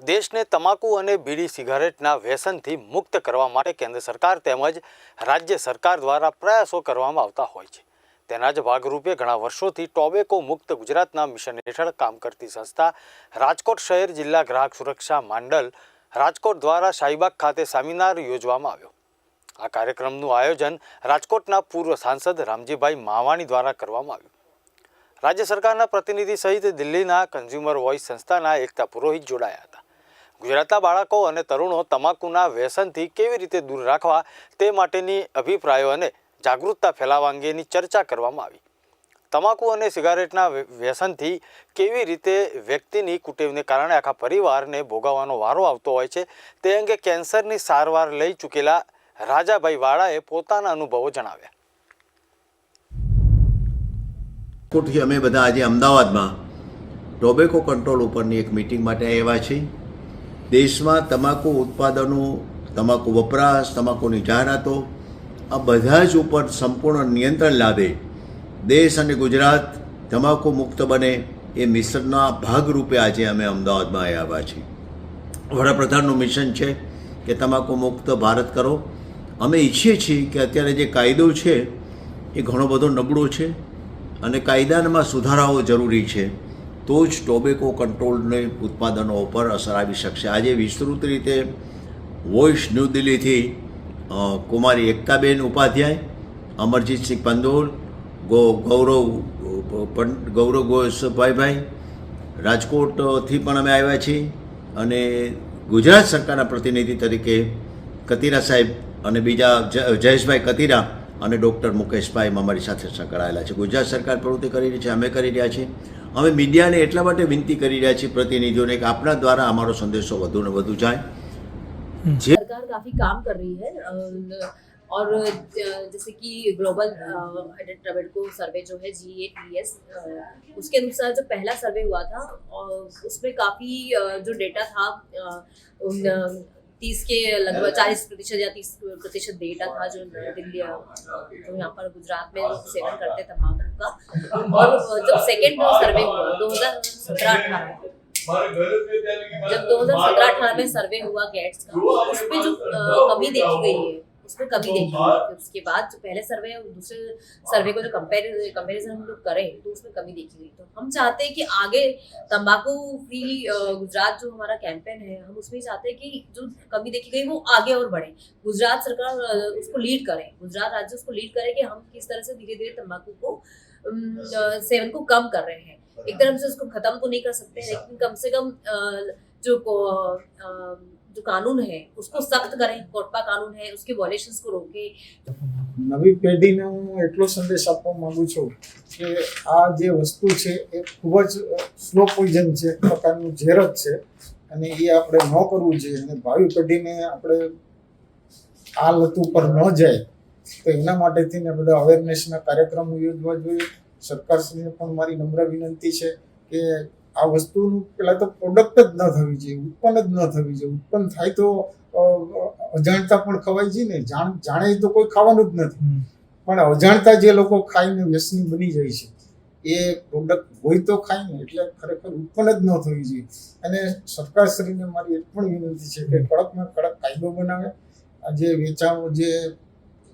દેશને તમાકુ અને બીડી સિગારેટના વ્યસનથી મુક્ત કરવા માટે કેન્દ્ર સરકાર તેમજ રાજ્ય સરકાર દ્વારા પ્રયાસો કરવામાં આવતા હોય છે. તેના જ ભાગરૂપે ઘણા વર્ષોથી ટોબેકો મુક્ત ગુજરાતના મિશન હેઠળ કામ કરતી સંસ્થા રાજકોટ શહેર જિલ્લા ગ્રાહક સુરક્ષા માંડલ રાજકોટ દ્વારા શાહીબાગ ખાતે સેમિનાર યોજવામાં આવ્યો. આ કાર્યક્રમનું આયોજન રાજકોટના પૂર્વ સાંસદ રામજીભાઈ માવાણી દ્વારા કરવામાં આવ્યું. રાજ્ય સરકારના પ્રતિનિધિ સહિત દિલ્હીના કન્ઝ્યુમર વોઇસ સંસ્થાના એકતા પુરોહિત જોડાયા હતા. ગુજરાતના બાળકો અને તરુણો તમાકુના વ્યસનથી કેવી રીતે દૂર રાખવા તે માટેની અભિપ્રાયો અને જાગૃતતા ફેલાવવા અંગેની ચર્ચા કરવામાં આવી. તમાકુ અને સિગારેટના વ્યસનથી કેવી રીતે વ્યક્તિની કુટેવને કારણે આખા પરિવારને ભોગાવવાનો વારો આવતો હોય છે તે અંગે કેન્સરની સારવાર લઈ ચૂકેલા રાજાભાઈ વાળાએ પોતાના અનુભવો જણાવ્યા. કોટથી અમે બધા આજે અમદાવાદમાં ટોબેકો કંટ્રોલ ઉપરની એક મિટિંગ માટે આવ્યા છીએ. દેશમાં તમાકુ ઉત્પાદનો, તમાકુ વપરાશ, તમાકુની જાહેરાતો, આ બધા જ ઉપર સંપૂર્ણ નિયંત્રણ લાવે દેશ અને ગુજરાત તમાકુ મુક્ત બને એ મિશનના ભાગરૂપે આજે અમે અમદાવાદમાં આવ્યા છીએ. વડાપ્રધાનનું મિશન છે કે તમાકુ મુક્ત ભારત કરો. અમે ઈચ્છીએ છીએ કે અત્યારે જે કાયદો છે એ ઘણો બધો નબળો છે અને કાયદામાં સુધારાઓ જરૂરી છે. તો જ ટોબેકો કંટ્રોલને ઉત્પાદનો ઉપર અસર આવી શકશે. આજે વિસ્તૃત રીતે વોઇસ ન્યૂ દિલ્હીથી કુમારી એકતાબેન ઉપાધ્યાય અમરજીતસિંહ પંદોલ ગૌ, ગૌરવ ગૌરવ ગોસભાઈભાઈ રાજકોટથી પણ અમે આવ્યા છીએ અને ગુજરાત સરકારના પ્રતિનિધિ તરીકે કતીરા સાહેબ અને બીજા જયેશભાઈ કતીરા અને ડૉક્ટર મુકેશભાઈ અમારી સાથે સંકળાયેલા છે ગુજરાત સરકાર પ્રવૃત્તિ કરી રહી છે અમે કરી રહ્યા છીએ અમે મીડિયાને એટલા માટે વિનંતી કરી રહ્યા છીએ પ્રતિનિધિઓને કે આપણા દ્વારા અમારો સંદેશો વધુ ને વધુ જાય જે सरकार काफी काम कर रही है अ, और अ, जैसे कि ग्लोबल एडेड टबेको सर्वे जो है जी ए टी एस उसके अनुसार जो पहला सर्वे हुआ था और उसमें काफी अ, जो डेटा था अ, उन तीस के लगभग चालीस प्रतिशत या तीस प्रतिशत डेटा था जो दिल्ली जो यहाँ पर गुजरात में लोग सेवन करते थे का। और जब सेकेंड सर्वे हुआ दो हज़ार सत्रह अठारह जब 2017 अठारह में सर्वे हुआ गेट्स का उसमें जो कमी देखी गई है उसमें कमी देखी गई है उसके बाद जो पहले सर्वे और दूसरे सर्वे को जो कंपेयर कंपेरिजन हम लोग करें तो उसमें कमी देखी गई तो हम चाहते हैं कि आगे तंबाकू फ्री गुजरात जो हमारा कैंपेन है हम उसमें चाहते हैं कि जो कमी देखी गई वो आगे और बढ़े। गुजरात सरकार उसको लीड करे। गुजरात राज्य उसको लीड करे कि हम किस तरह से धीरे धीरे तम्बाकू को सेवन को कम कर रहे हैं। एक तरफ़ से उसको खत्म तो नहीं कर सकते लेकिन कम से कम जो जो कानून है उसको सख्त करें कोटपा कानून है उसके वॉलेशंस को रोके નવી પેઢીને હું એટલો સંદેશ આપવા માંગુ છું કે આ જે વસ્તુ છે એ ખૂબ જ સ્લો પોઈઝન છે એક પ્રકારનું ઝેર જ છે અને એ આપણે ન કરવું જોઈએ અને ભાવિ પેઢીને આપણે આ લત ઉપર ન જાય તો એના માટેથી ને બધા અવેરનેસના કાર્યક્રમો યોજવા જોઈએ સરકારશ્રીને પણ મારી નમ્ર વિનંતી છે કે આ વસ્તુનું પહેલાં તો પ્રોડક્ટ જ ન થવી જોઈએ ઉત્પન્ન જ ન થવી જોઈએ. ઉત્પન્ન થાય તો અજાણતા પણ ખવાય છે ને. જાણ જાણે તો કોઈ ખાવાનું જ નથી. પણ અજાણતા જે લોકો ખાઈને વ્યસની બની જાય છે એ પ્રોડક્ટ હોય તો ખાય ને એટલે ખરેખર ઉત્પન્ન જ ન થવી જોઈએ. અને સરકારશ્રીને મારી એ પણ વિનંતી છે કે કડકમાં કડક કાયદો બનાવે. આ જે વેચાણો જે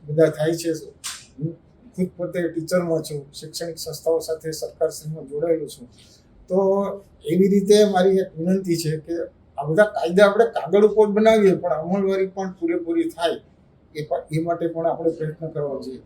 બધા થાય છે હું ખુદ પોતે ટીચરમાં છું શૈક્ષણિક સંસ્થાઓ સાથે સરકારશ્રીમાં જોડાયેલો છું. તો એવી રીતે મારી એક વિનંતી છે કે આ બધા કાયદા આપણે કાગળ ઉપર બનાવીએ, પણ અમલવારી પણ પૂરેપૂરી થાય એ એ માટે પણ આપણે પ્રયત્ન કરવા જોઈએ.